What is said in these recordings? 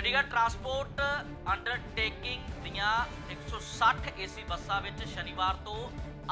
Chandigarh transport undertaking ਦੀਆਂ 160 AC ਬੱਸਾਂ ਵਿੱਚ ਸ਼ਨੀਵਾਰ ਤੋਂ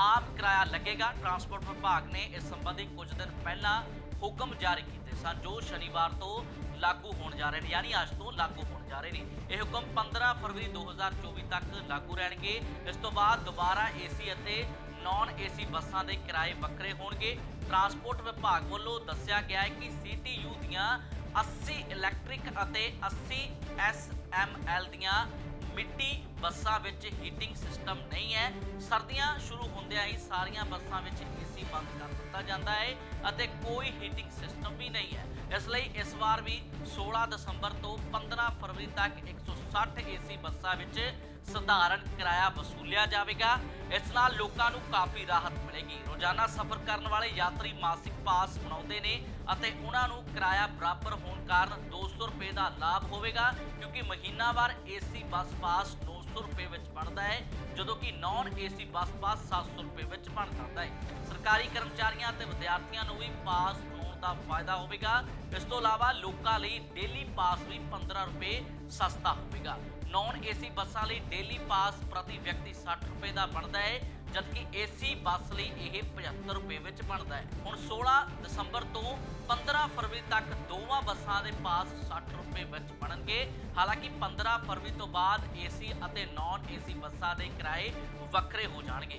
ਆਮ ਕਿਰਾਇਆ ਲੱਗੇਗਾ। ਟਰਾਂਸਪੋਰਟ ਵਿਭਾਗ ਨੇ ਇਸ ਸੰਬੰਧੀ ਕੁਝ ਦਿਨ ਪਹਿਲਾਂ ਹੁਕਮ ਜਾਰੀ ਕੀਤੇ ਸਨ, ਜੋ ਸ਼ਨੀਵਾਰ ਤੋਂ ਲਾਗੂ ਹੋਣ ਜਾ ਰਹੇ ਨੇ, ਯਾਨੀ ਅੱਜ ਤੋਂ ਲਾਗੂ ਹੋਣ ਜਾ ਰਹੇ ਨੇ। ਇਹ ਹੁਕਮ 15 ਫਰਵਰੀ 2024 ਤੱਕ ਲਾਗੂ ਰਹਿਣਗੇ। ਇਸ ਤੋਂ ਬਾਅਦ ਦੁਬਾਰਾ ਏਸੀ ਅਤੇ ਨਾਨ ਏਸੀ ਬੱਸਾਂ ਦੇ ਕਿਰਾਏ ਵੱਖਰੇ ਹੋਣਗੇ। ਟਰਾਂਸਪੋਰਟ ਵਿਭਾਗ ਵੱਲੋਂ ਦੱਸਿਆ ਗਿਆ ਹੈ ਕਿ ਸੀਟੀਯੂ ਦੀਆਂ 80 ਇਲੈਕਟ੍ਰਿਕ ਅਤੇ 80 ਐਸਐਮਐਲ ਦੀਆਂ ਮਿੱਟੀ ਬੱਸਾਂ ਵਿੱਚ ਹੀਟਿੰਗ ਸਿਸਟਮ ਨਹੀਂ ਹੈ। ਸਰਦੀਆਂ ਸ਼ੁਰੂ ਹੁੰਦਿਆਂ ਹੀ ਸਾਰੀਆਂ ਬੱਸਾਂ ਵਿੱਚ ਏਸੀ ਬੰਦ ਕਰ ਦਿੱਤਾ ਜਾਂਦਾ ਹੈ ਅਤੇ ਕੋਈ ਹੀਟਿੰਗ ਸਿਸਟਮ ਵੀ ਨਹੀਂ ਹੈ। ਇਸ ਲਈ ਇਸ ਵਾਰ ਵੀ 16 ਦਸੰਬਰ ਤੋਂ 15 ਫਰਵਰੀ ਤੱਕ 160 ਏਸੀ ਬੱਸਾਂ ਵਿੱਚ ਸਧਾਰਨ ਕਿਰਾਇਆ ਵਸੂਲਿਆ ਜਾਵੇਗਾ। ਇਸ ਨਾਲ ਲੋਕਾਂ ਨੂੰ ਕਾਫੀ ਰਾਹਤ ਮਿਲੇਗੀ। ਰੋਜ਼ਾਨਾ ਸਫ਼ਰ ਕਰਨ ਵਾਲੇ ਯਾਤਰੀ ਮਾਸਿਕ ਪਾਸ ਬਣਾਉਂਦੇ ਨੇ ਅਤੇ ਉਹਨਾਂ ਨੂੰ ਕਿਰਾਇਆ ਬਰਾਬਰ ਹੋਣ ਕਾਰਨ 200 ਰੁਪਏ ਦਾ ਲਾਭ ਹੋਵੇਗਾ, ਕਿਉਂਕਿ ਮਹੀਨਾਵਾਰ ਏਸੀ ਬੱਸ ਪਾਸ 900 ਰੁਪਏ ਵਿੱਚ ਬਣਦਾ ਹੈ, ਜਦੋਂ ਕਿ ਨਾਨ ਏਸੀ ਬੱਸ ਪਾਸ 700 ਰੁਪਏ ਵਿੱਚ ਬਣ ਜਾਂਦਾ ਹੈ। ਸਰਕਾਰੀ ਕਰਮਚਾਰੀਆਂ ਅਤੇ ਵਿਦਿਆਰਥੀਆਂ ਨੂੰ ਵੀ ਪਾਸ ਦਾ ਫਾਇਦਾ ਹੋਵੇਗਾ। ਇਸ ਤੋਂ ਇਲਾਵਾ ਲੋਕਾਂ ਲਈ ਡੇਲੀ ਪਾਸ ਵੀ 15 ਰੁਪਏ ਸਸਤਾ ਹੋਵੇਗਾ। ਨਾਨ ਏਸੀ ਬੱਸਾਂ ਲਈ ਡੇਲੀ ਪਾਸ ਪ੍ਰਤੀ ਵਿਅਕਤੀ 60 ਰੁਪਏ ਦਾ ਬਣਦਾ ਹੈ, ਜਦਕਿ ਏਸੀ ਬੱਸ ਲਈ ਇਹ 75 ਰੁਪਏ ਵਿੱਚ ਬਣਦਾ ਹੈ। ਹੁਣ 16 ਦਸੰਬਰ ਤੋਂ 15 ਫਰਵਰੀ ਤੱਕ ਦੋਵਾਂ ਬੱਸਾਂ ਦੇ ਪਾਸ 60 ਰੁਪਏ ਵਿੱਚ ਬਣਨਗੇ। ਹਾਲਾਂਕਿ 15 ਫਰਵਰੀ ਤੋਂ ਬਾਅਦ ਏਸੀ ਅਤੇ ਨਾਨ ਏਸੀ ਬੱਸਾਂ ਦੇ ਕਿਰਾਏ ਵੱਖਰੇ ਹੋ ਜਾਣਗੇ।